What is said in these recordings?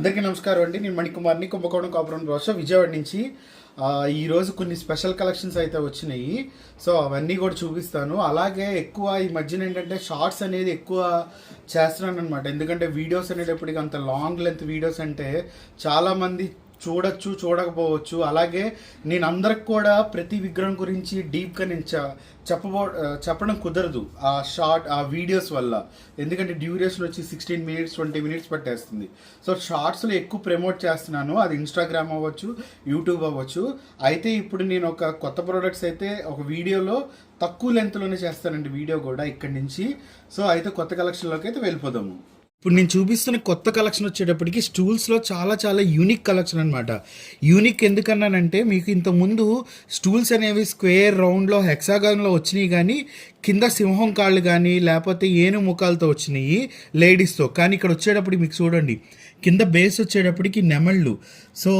అందరికీ నమస్కారం అండి. నేను మణికుమార్ని. కుంభకోణం కాపురం రోష. విజయవాడ నుంచి ఈరోజు కొన్ని స్పెషల్ కలెక్షన్స్ అయితే వచ్చినాయి. సో అవన్నీ కూడా చూపిస్తాను. అలాగే ఎక్కువ ఈ మధ్యన ఏంటంటే షార్ట్స్ అనేది ఎక్కువ చేస్తున్నాను అనమాట ఎందుకంటే వీడియోస్ అనేటప్పటికి అంత లాంగ్ లెంత్ వీడియోస్ అంటే చాలామంది చూడొచ్చు చూడకపోవచ్చు. అలాగే నేను అందరికి కూడా ప్రతి విగ్రహం గురించి డీప్గా నేను చెప్పబో చెప్పడం కుదరదు ఆ షార్ట్ ఆ వీడియోస్ వల్ల. ఎందుకంటే డ్యూరేషన్ వచ్చి సిక్స్టీన్ మినిట్స్ ట్వంటీ మినిట్స్ పట్టేస్తుంది. సో షార్ట్స్లో ఎక్కువ ప్రమోట్ చేస్తున్నాను. అది ఇన్స్టాగ్రామ్ అవ్వచ్చు యూట్యూబ్ అవ్వచ్చు. అయితే ఇప్పుడు నేను ఒక కొత్త ప్రోడక్ట్స్ అయితే ఒక వీడియోలో తక్కువ లెంత్లోనే చేస్తానండి వీడియో కూడా ఇక్కడి నుంచి. సో అయితే కొత్త కలెక్షన్లోకి అయితే వెళ్ళిపోదాము. ఇప్పుడు నేను చూపిస్తున్న కొత్త కలెక్షన్ వచ్చేటప్పటికి స్టూల్స్లో చాలా చాలా యూనిక్ కలెక్షన్ అనమాట యూనిక్ ఎందుకన్నానంటే మీకు ఇంతకుముందు స్టూల్స్ అనేవి స్క్వేర్ రౌండ్లో హెక్సాగాన్లో వచ్చినాయి కానీ కింద సింహం కాళ్ళు కానీ లేకపోతే ఏను ముఖాలతో వచ్చినాయి లేడీస్తో కానీ ఇక్కడ వచ్చేటప్పుడు మీకు చూడండి కింద బేస్ వచ్చేటప్పటికి నెమళ్ళు. సో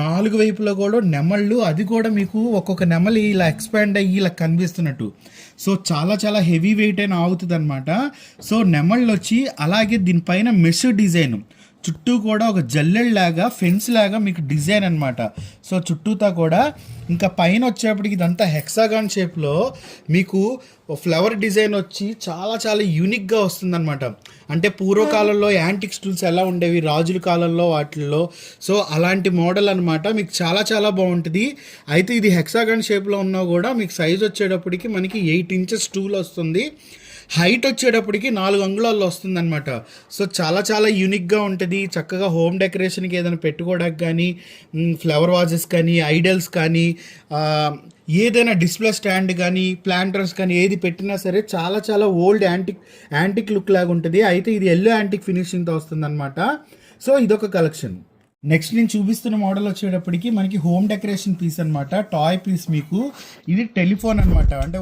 నాలుగు వైపులో కూడా నెమళ్ళు. అది కూడా మీకు ఒక్కొక్క నెమలి ఇలా ఎక్స్పాండ్ అయ్యి ఇలా కనిపిస్తున్నట్టు. సో చాలా చాలా హెవీ వెయిట్ అయినా అవుతుంది అనమాట సో నెమళ్ళు వచ్చి అలాగే దీనిపైన మెష్ డిజైన్. చుట్టూ కూడా ఒక జల్లెళ్ళలాగా ఫెన్స్ లాగా మీకు డిజైన్ అనమాట సో చుట్టూతా కూడా ఇంకా పైన వచ్చేప్పటికి ఇదంతా హెక్సాగాన్ షేప్లో మీకు ఫ్లవర్ డిజైన్ వచ్చి చాలా చాలా యూనిక్గా వస్తుందన్నమాట. అంటే పూర్వకాలంలో యాంటిక్ స్టూల్స్ ఎలా ఉండేవి రాజుల కాలంలో వాటిల్లో. సో అలాంటి మోడల్ అనమాట మీకు చాలా చాలా బాగుంటుంది. అయితే ఇది హెక్సాగాన్ షేప్లో ఉన్నా కూడా మీకు సైజ్ వచ్చేటప్పటికి మనకి ఎయిట్ ఇంచెస్ స్టూల్ వస్తుంది. హైట్ వచ్చేటప్పటికి నాలుగు అంగుళాల్లో వస్తుందన్నమాట. సో చాలా చాలా యూనిక్గా ఉంటుంది. చక్కగా హోమ్ డెకరేషన్కి ఏదైనా పెట్టుకోవడానికి కానీ ఫ్లవర్ వాజెస్ కానీ ఐడల్స్ కానీ ఏదైనా డిస్ప్లే స్టాండ్ కానీ ప్లాంటర్స్ కానీ ఏది పెట్టినా సరే చాలా చాలా ఓల్డ్ యాంటిక్ యాంటిక్ లుక్ లాగా ఉంటుంది. అయితే ఇది ఎల్లో యాంటిక్ ఫినిషింగ్తో వస్తుందన్నమాట. సో ఇదొక కలెక్షన్. నెక్స్ట్ నేను చూపిస్తున్న మోడల్ వచ్చేటప్పటికి మనకి హోమ్ డెకరేషన్ పీస్ అన్నమాట. టాయ్ పీస్ మీకు. ఇది టెలిఫోన్ అన్నమాట. అంటే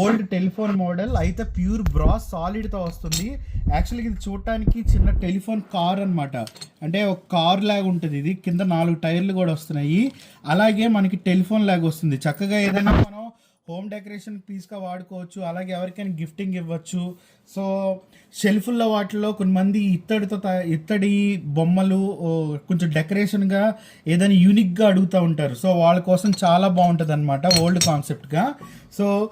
ఓల్డ్ టెలిఫోన్ మోడల్ అయితే ప్యూర్ బ్రాస్ సాలిడ్తో వస్తుంది. యాక్చువల్గా ఇది చూడటానికి చిన్న టెలిఫోన్ కార్ అనమాట అంటే ఒక కార్ లాగా ఉంటుంది ఇది. కింద నాలుగు టైర్లు కూడా వస్తున్నాయి. అలాగే మనకి టెలిఫోన్ లాగా వస్తుంది. చక్కగా ఏదైనా మనం హోమ్ డెకరేషన్ పీస్గా వాడుకోవచ్చు అలాగే ఎవరికైనా గిఫ్టింగ్ ఇవ్వచ్చు. సో షెల్ఫుల్లో వాటిలో కొంతమంది ఇత్తడితో ఇత్తడి బొమ్మలు కొంచెం డెకరేషన్గా ఏదైనా యూనిక్గా అడుగుతూ ఉంటారు. సో వాళ్ళ కోసం చాలా బాగుంటుంది అనమాట ఓల్డ్ కాన్సెప్ట్గా. సో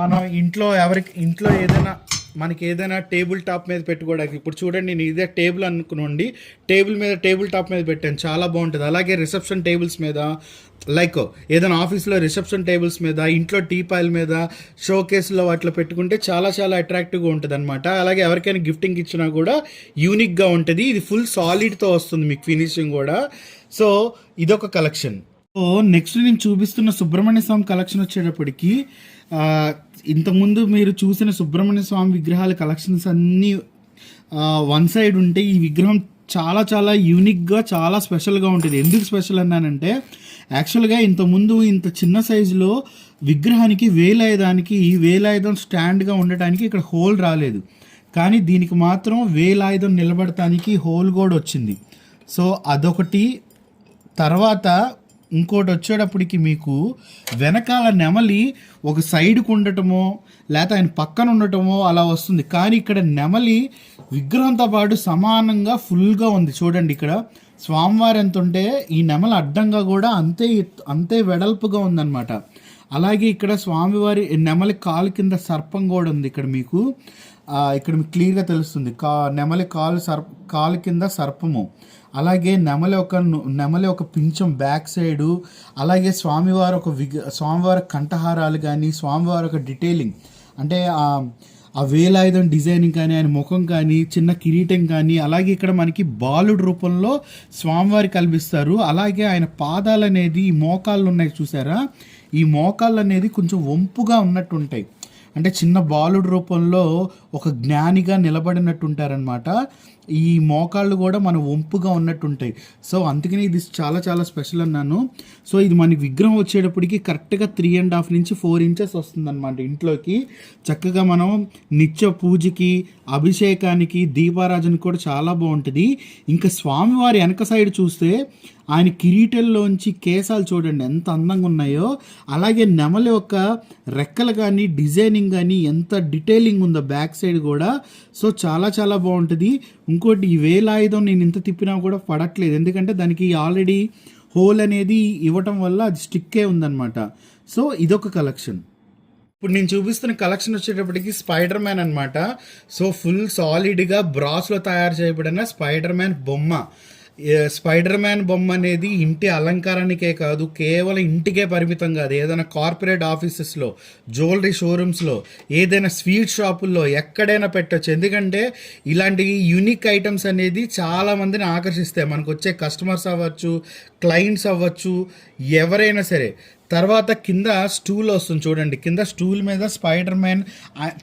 మనం ఇంట్లో ఎవరికి ఇంట్లో ఏదైనా మనకి ఏదైనా టేబుల్ టాప్ మీద పెట్టుకోవడానికి ఇప్పుడు చూడండి నేను ఇదే టేబుల్ అనుకునండి టేబుల్ మీద టేబుల్ టాప్ మీద పెట్టాను. చాలా బాగుంటుంది. అలాగే రిసెప్షన్ టేబుల్స్ మీద లైక్ ఏదైనా ఆఫీస్లో రిసెప్షన్ టేబుల్స్ మీద ఇంట్లో టీ పాయిల్ మీద షో కేసులో వాటిలో పెట్టుకుంటే చాలా చాలా అట్రాక్టివ్గా ఉంటుంది అనమాట అలాగే ఎవరికైనా గిఫ్టింగ్ ఇచ్చినా కూడా యూనిక్గా ఉంటుంది. ఇది ఫుల్ సాలిడ్తో వస్తుంది మీకు ఫినిషింగ్ కూడా. సో ఇదొక కలెక్షన్. సో నెక్స్ట్ నేను చూపిస్తున్న సుబ్రహ్మణ్య స్వామి కలెక్షన్ వచ్చేటప్పటికి ఇంతకుముందు మీరు చూసిన సుబ్రహ్మణ్య స్వామి విగ్రహాల కలెక్షన్స్ అన్నీ వన్ సైడ్ ఉంటే ఈ విగ్రహం చాలా చాలా యూనిక్గా చాలా స్పెషల్గా ఉంటుంది ఎందుకు స్పెషల్ అన్నానంటే యాక్చువల్గా ఇంతకుముందు ఇంత చిన్న సైజులో విగ్రహానికి వేలాయుధానికి ఈ వేలాయుధం స్టాండ్గా ఉండటానికి ఇక్కడ హోల్ రాలేదు. కానీ దీనికి మాత్రం వేలాయుధం నిలబడటానికి హోల్ కూడా వచ్చింది. సో అదొకటి. తర్వాత ఇంకోటి వచ్చేటప్పటికి మీకు వెనకాల నెమలి ఒక సైడ్కు ఉండటమో లేకపోతే ఆయన పక్కన ఉండటమో అలా వస్తుంది. కానీ ఇక్కడ నెమలి విగ్రహంతో పాటు సమానంగా ఫుల్గా ఉంది. చూడండి ఇక్కడ స్వామివారి ఎంత ఉంటే ఈ నెమలి అడ్డంగా కూడా అంతే అంతే వెడల్పుగా ఉందన్నమాట. అలాగే ఇక్కడ స్వామివారి నెమలి కాలు కింద సర్పం కూడా ఉంది ఇక్కడ మీకు. ఇక్కడ మీకు క్లియర్గా తెలుస్తుంది. కా నెమలి కాలు సర్ప కాలు కింద సర్పము. అలాగే నెమలి ఒక నెమలి ఒక పింఛం బ్యాక్ సైడు అలాగే స్వామివారి ఒక విగ్ స్వామివారి కంఠహారాలు కానీ స్వామివారి ఒక డిటైలింగ్ అంటే ఆ ఆ వేలాయుధం డిజైనింగ్ కానీ ఆయన ముఖం కానీ చిన్న కిరీటం కానీ అలాగే ఇక్కడ మనకి బాలుడు రూపంలో స్వామివారి కల్పిస్తారు. అలాగే ఆయన పాదాలు అనేది ఈ మోకాళ్ళు ఉన్నాయి చూసారా? ఈ మోకాళ్ళు అనేది కొంచెం వంపుగా ఉన్నట్టు ఉంటాయి అంటే చిన్న బాలుడు రూపంలో ఒక జ్ఞానిగా నిలబడినట్టు ఉంటారనమాట ఈ మోకాళ్ళు కూడా మన వంపుగా ఉన్నట్టు ఉంటాయి సో అందుకని ఇది చాలా చాలా స్పెషల్ అన్నాను. సో ఇది మనకి విగ్రహం వచ్చేటప్పటికి కరెక్ట్గా త్రీ అండ్ హాఫ్ నుంచి ఫోర్ ఇంచెస్ వస్తుందన్నమాట ఇంట్లోకి. చక్కగా మనం నిత్య పూజకి అభిషేకానికి దీపారాజనకి కూడా చాలా బాగుంటుంది. ఇంకా స్వామివారి వెనక సైడ్ చూస్తే ఆయన కిరీటంలోంచి కేశాలు చూడండి ఎంత అందంగా ఉన్నాయో. అలాగే నెమలి యొక్క రెక్కలు కానీ డిజైనింగ్ కానీ ఎంత డీటెయిలింగ్ ఉందో బ్యాక్ సైడ్ కూడా సో చాలా చాలా బాగుంటుంది. ఇంకోటి ఈ వేల ఆయుధం నేను ఇంత తిప్పినా కూడా పడట్లేదు. ఎందుకంటే దానికి ఆల్రెడీ హోల్ అనేది ఇవ్వటం వల్ల అది స్టిక్కే ఉందన్నమాట. సో ఇదొక కలెక్షన్. ఇప్పుడు నేను చూపిస్తున్న కలెక్షన్ వచ్చేటప్పటికి స్పైడర్ మ్యాన్ అనమాట సో ఫుల్ సాలిడ్గా బ్రాస్లో తయారు చేయబడిన స్పైడర్ మ్యాన్ బొమ్మ. స్పైడర్ మ్యాన్ బొమ్మ అనేది ఇంటి అలంకారానికే కాదు కేవలం ఇంటికే పరిమితం కాదు. ఏదైనా కార్పొరేట్ ఆఫీసెస్లో జ్యువెలరీ షోరూమ్స్లో ఏదైనా స్వీట్ షాపుల్లో ఎక్కడైనా పెట్టచ్చు. ఎందుకంటే ఇలాంటి యూనిక్ ఐటమ్స్ అనేది చాలా మందిని ఆకర్షిస్తాయి. మనకు వచ్చే కస్టమర్స్ అవ్వచ్చు క్లయింట్స్ అవ్వచ్చు ఎవరైనా సరే. తర్వాత కింద స్టూల్ వస్తుంది చూడండి. కింద స్టూల్ మీద స్పైడర్ మ్యాన్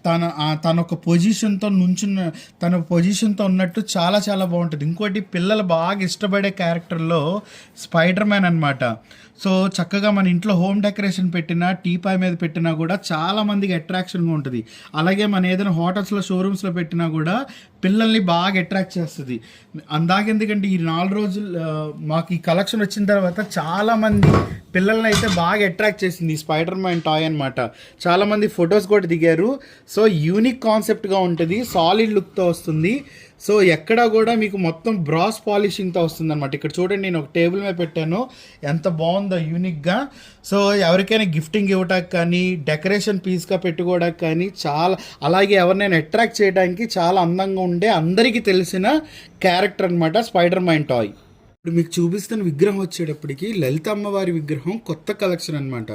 తన తన ఒక పొజిషన్తో నుంచున్న తన పొజిషన్తో ఉన్నట్టు చాలా చాలా బాగుంటుంది. ఇంకోటి పిల్లలు బాగా ఇష్టపడే క్యారెక్టర్లో స్పైడర్ మ్యాన్ అనమాట సో చక్కగా మన ఇంట్లో హోమ్ డెకరేషన్ పెట్టినా టీపాయ్ మీద పెట్టినా కూడా చాలా మందికి అట్రాక్షన్గా ఉంటుంది. అలాగే మన ఏదైనా హోటల్స్లో షోరూమ్స్లో పెట్టినా కూడా పిల్లల్ని బాగా అట్రాక్ట్ చేస్తుంది. అందాక ఎందుకంటే ఈ నాలుగు రోజులు మాకు ఈ కలెక్షన్ వచ్చిన తర్వాత చాలా మంది పిల్లల్ని అయితే బాగా అట్రాక్ట్ చేసింది ఈ స్పైడర్ మ్యాన్ టాయ్ అనమాట చాలామంది ఫొటోస్ కూడా దిగారు. సో యూనిక్ కాన్సెప్ట్గా ఉంటుంది. సాలిడ్ లుక్తో వస్తుంది. సో ఎక్కడ కూడా మీకు మొత్తం బ్రాస్ పాలిషింగ్తో వస్తుంది అనమాట ఇక్కడ చూడండి నేను ఒక టేబుల్ మీద పెట్టాను. ఎంత బాగుందో యూనిక్గా. సో ఎవరికైనా గిఫ్టింగ్ ఇవ్వడానికి కానీ డెకరేషన్ పీస్గా పెట్టుకోవడానికి కానీ చాలా అలాగే ఎవరినైనా అట్రాక్ట్ చేయడానికి చాలా అందంగా ఉండే అందరికీ తెలిసిన క్యారెక్టర్ అనమాట స్పైడర్ మైన్ టాయ్. ఇప్పుడు మీకు చూపిస్తున్న విగ్రహం వచ్చేటప్పటికి లలిత అమ్మవారి విగ్రహం కొత్త కలెక్షన్ అనమాట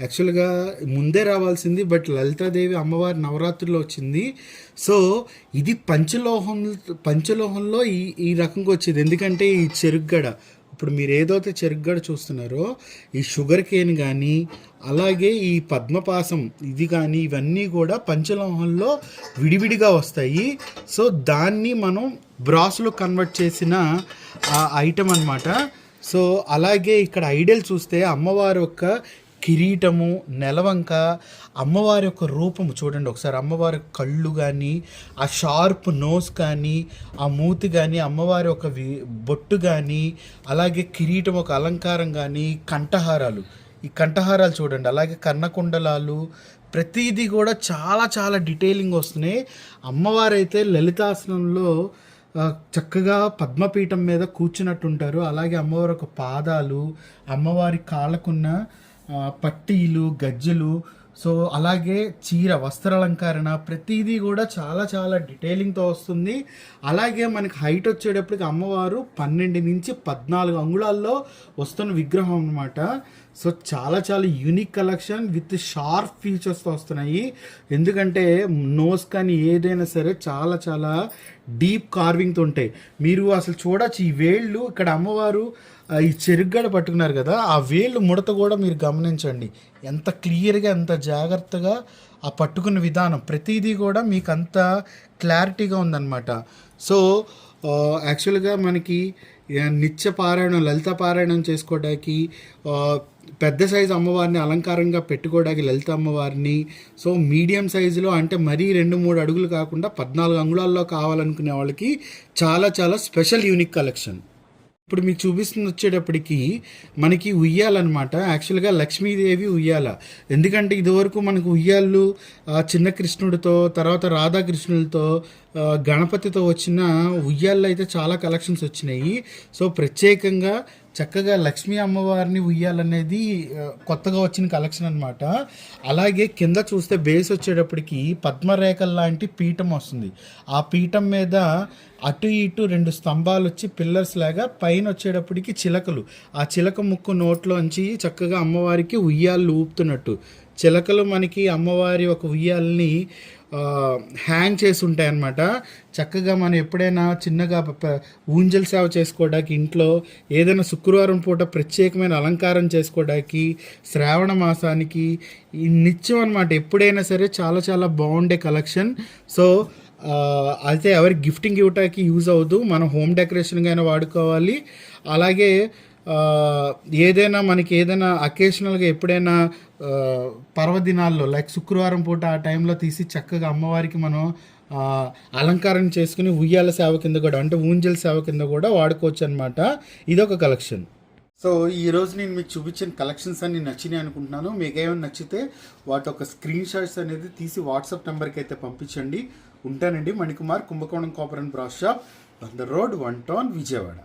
యాక్చువల్గా ముందే రావాల్సింది బట్ లలితాదేవి అమ్మవారి నవరాత్రిలో వచ్చింది. సో ఇది పంచలోహం పంచలోహంలో ఈ ఈ రకంగా వచ్చేది. ఎందుకంటే ఈ చెరుగ్గడ ఇప్పుడు మీరు ఏదైతే చెరుగ్గడ చూస్తున్నారో ఈ షుగర్ కేన్ కానీ అలాగే ఈ పద్మపాసం ఇది కానీ ఇవన్నీ కూడా పంచలోహంలో విడివిడిగా వస్తాయి. సో దాన్ని మనం బ్రాస్లో కన్వర్ట్ చేసిన ఆ ఐటమ్ అన్నమాట. సో అలాగే ఇక్కడ ఐడల్ చూస్తే అమ్మవారి యొక్క కిరీటము నెలవంక అమ్మవారి యొక్క రూపము చూడండి ఒకసారి. అమ్మవారి కళ్ళు కానీ ఆ షార్ప్ నోస్ కానీ ఆ మూతి కానీ అమ్మవారి ఒక వి- బొట్టు కానీ అలాగే కిరీటం ఒక అలంకారం కానీ కంఠహారాలు. ఈ కంఠహారాలు చూడండి. అలాగే కన్నకుండలాలు ప్రతిదీ కూడా చాలా చాలా డీటెయిలింగ్ వస్తున్నాయి. అమ్మవారు అయితే లలితాసనంలో చక్కగా పద్మపీఠం మీద కూర్చున్నట్టుంటారు. అలాగే అమ్మవారి ఒక పాదాలు అమ్మవారి కాళ్ళకున్న పట్టీలు గజ్జెలు సో అలాగే చీర వస్త్రాలంకరణ ప్రతిదీ కూడా చాలా చాలా డీటెయిలింగ్తో వస్తుంది. అలాగే మనకి హైట్ వచ్చేటప్పటికి అమ్మవారు పన్నెండు నుంచి పద్నాలుగు అంగుళాల్లో వస్తున్న విగ్రహం అన్నమాట. సో చాలా చాలా యూనిక్ కలెక్షన్ విత్ షార్ప్ ఫీచర్స్తో వస్తున్నాయి. ఎందుకంటే నోస్ కానీ ఏదైనా సరే చాలా చాలా డీప్ కార్వింగ్తో ఉంటాయి. మీరు అసలు చూడచ్చు ఈ వేళ్ళు. ఇక్కడ అమ్మవారు ఈ చెరుగ్గడ పట్టుకున్నారు కదా ఆ వేళ్ళు ముడత కూడా మీరు గమనించండి. ఎంత క్లియర్గా ఎంత జాగ్రత్తగా ఆ పట్టుకున్న విధానం. ప్రతిదీ కూడా మీకు అంత క్లారిటీగా ఉందన్నమాట. సో యాక్చువల్గా మనకి నిత్య పారాయణం లలిత పారాయణం చేసుకోవడానికి పెద్ద సైజు అమ్మవారిని అలంకారంగా పెట్టుకోవడానికి లలిత అమ్మవారిని సో మీడియం సైజులో అంటే మరీ రెండు మూడు అడుగులు కాకుండా పద్నాలుగు అంగుళాల్లో కావాలనుకునే వాళ్ళకి చాలా చాలా స్పెషల్ యూనిక్ కలెక్షన్. ఇప్పుడు మీకు చూపిస్తుంది వచ్చేటప్పటికి మనకి ఉయ్యాలన్నమాట. యాక్చువల్గా లక్ష్మీదేవి ఉయ్యాల. ఎందుకంటే ఇదివరకు మనకు ఉయ్యాళ్ళు చిన్న కృష్ణుడితో తర్వాత రాధాకృష్ణులతో గణపతితో వచ్చిన ఉయ్యాళ్ళు అయితే చాలా కలెక్షన్స్ వచ్చినాయి. సో ప్రత్యేకంగా చక్కగా లక్ష్మీ అమ్మవారిని ఉయ్యాలనేది కొత్తగా వచ్చిన కలెక్షన్ అనమాట అలాగే కింద చూస్తే బేస్ వచ్చేటప్పటికి పద్మరేఖల లాంటి పీఠం వస్తుంది. ఆ పీఠం మీద అటు ఇటు రెండు స్తంభాలు వచ్చి పిల్లర్స్ లాగా పైన వచ్చేటప్పటికి చిలకలు. ఆ చిలక ముక్కు నోట్లోంచి చక్కగా అమ్మవారికి ఉయ్యాలు ఊపుతున్నట్టు. చిలకలు మనకి అమ్మవారి ఒక ఉయ్యాలని హ్యాంగ్ చేసి ఉంటాయి అన్నమాట చక్కగా మనం ఎప్పుడైనా చిన్నగా ఊంజల్ సేవ చేసుకోవడానికి ఇంట్లో ఏదైనా శుక్రవారం పూట ప్రత్యేకమైన అలంకారం చేసుకోవడానికి శ్రావణ మాసానికి నిత్యం అనమాట ఎప్పుడైనా సరే చాలా చాలా బాగుండే కలెక్షన్. సో అయితే ఎవరి గిఫ్టింగ్ ఇవ్వటానికి యూజ్ అవ్వదు. మనం హోమ్ డెకరేషన్గా వాడుకోవాలి. అలాగే ఏదైనా మనకి ఏదైనా అకేషనల్గా ఎప్పుడైనా పర్వదినాల్లో లైక్ శుక్రవారం పూట ఆ టైంలో తీసి చక్కగా అమ్మవారికి మనం అలంకారం చేసుకుని ఉయ్యాల సేవ కింద కూడా అంటే ఊంజల్ సేవ కింద కూడా వాడుకోవచ్చు అనమాట ఇదొక కలెక్షన్ సో ఈ రోజు నేను మీకు చూపించిన కలెక్షన్స్ అన్ని నచ్చినాయి అనుకుంటున్నాను. మీకు ఏమైనా నచ్చితే వాటి ఒక స్క్రీన్ షాట్స్ అనేది తీసి వాట్సాప్ నెంబర్కి అయితే పంపించండి. ఉంటానండి Manikumar Kumbhakonam copper and brass shop the road one town Vijayawada.